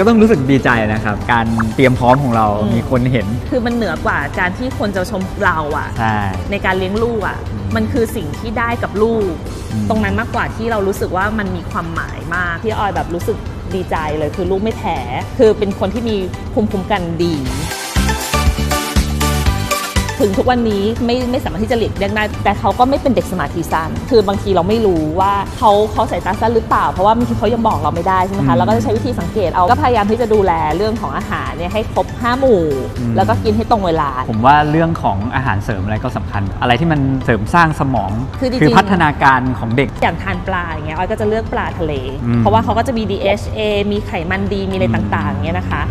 ก็ต้องรู้สึกดีใจนะครับ การเตรียมพร้อมของเราอืมมีคนเห็น คือมันเหนือกว่าการที่คนจะชมเราอะใช่ ในการเลี้ยงลูกอะ่ะอืมมันคือสิ่งที่ได้กับลูก อืม ตรงนั้นมากกว่าที่เรารู้สึกว่ามันมีความหมายมากที่ออยแบบรู้สึกดีใจเลยคือลูกไม่แพ้คือเป็นคนที่มีภูมิคุ้มกันดี ถึงทุกวันนี้ไม่ไม่สามารถที่จะหลีกเลี่ยงได้ แต่เขาก็ไม่เป็นเด็กสมาธิสั้น คือบางทีเราไม่รู้ว่าเขาเขาสายตาสั้นหรือเปล่า เพราะว่าบางทีเขายังบอกเราไม่ได้ใช่ไหมอืคะมเราก็จะใช้วิธีสังเกตเอา ก็พยายามที่จะดูแลเรื่องของอาหารเนี่ยให้ครบห้าหมู่อืมแล้วก็กินให้ตรงเวลา ผมว่าเรื่องของอาหารเสริมอะไรก็สำคัญ อะไรที่มันเสริมสร้างสมอง คือจริงๆพัฒนาการของเด็ก อย่างทานปลาอย่างเงี้ยออยก็จะเลือกปลาทะเลอืมเพราะว่าเขาก็จะมี DHA มีไขมันดี มีอะไรอืมต่างๆเงี้ยนะคะ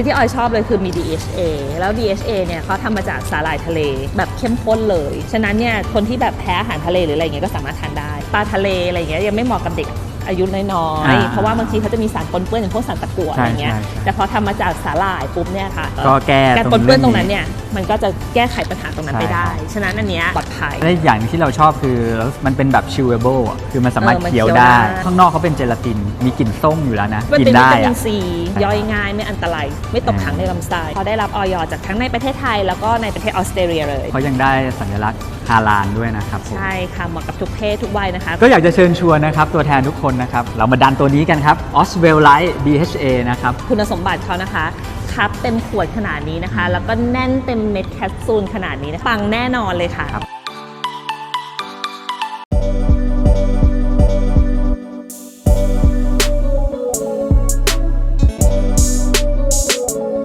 คือที่ออยชอบเลยคือมี DHA แล้ว DHA เนี่ยเขาทำมาจากสาหร่ายทะเล แบบเข้มข้นเลย ฉะนั้นเนี่ยคนที่แบบแพ้อาหารทะเลหรืออะไรเงี้ยก็สามารถทานได้ ปลาทะเลอะไรเงี้ยยังไม่เหมาะกับเด็ก อายุน้อยอ่าๆเพราะว่าบางทีเขาจะมีสารปนเปื้อนอย่างพวกสารตะกั่วใช่อะไรเงี้ยใช่ใช่แต่พอทำมาจากสาหร่ายปุ๊บเนี่ยค่ะ ก็แก้การตรงปนเปื้อนตรงนั้นเรื่องนี้เนี่ย มันก็จะแก้ไขปัญหาตรงนั้นไปใช่ได้ ฉะนั้นอันเนี้ยปลอดภัยและอีกอย่างหนึ่งที่เราชอบคือมันเป็นแบบ chewable อะคือมันสามารถเออมันเคี้ยวเคี้ยวได้ได้ ข้างนอกเขาเป็นเจลาติน มีกลิ่นส้มอยู่แล้วนะมันกินเป็นวิได้ตามิอะนซีย่อยง่ายไม่อันตราย ไม่ตกค้างในลำไส้เขาได้รับออยจากทั้งในประเทศไทยแล้วก็ในประเทศออสเตรเลียเลยเขายังได้สัญลักษณ์ฮาลานด้วยนะครับผมใช่ค่ะเหมาะกับทุกเพศทุกวัยนะคะ ก็อยากจะเชิญชวนนะครับตัวแทนทุกคนนะครับ เรามาดันตัวนี้กันครับ Oswell Light DHA นะครับ คุณสมบัติเขานะคะครับเต็มขวดขนาดนี้นะคะ แล้วก็แน่นเต็มเม็ดแคปซูลขนาดนี้นะฟังแน่นอนเลยค่ะครับ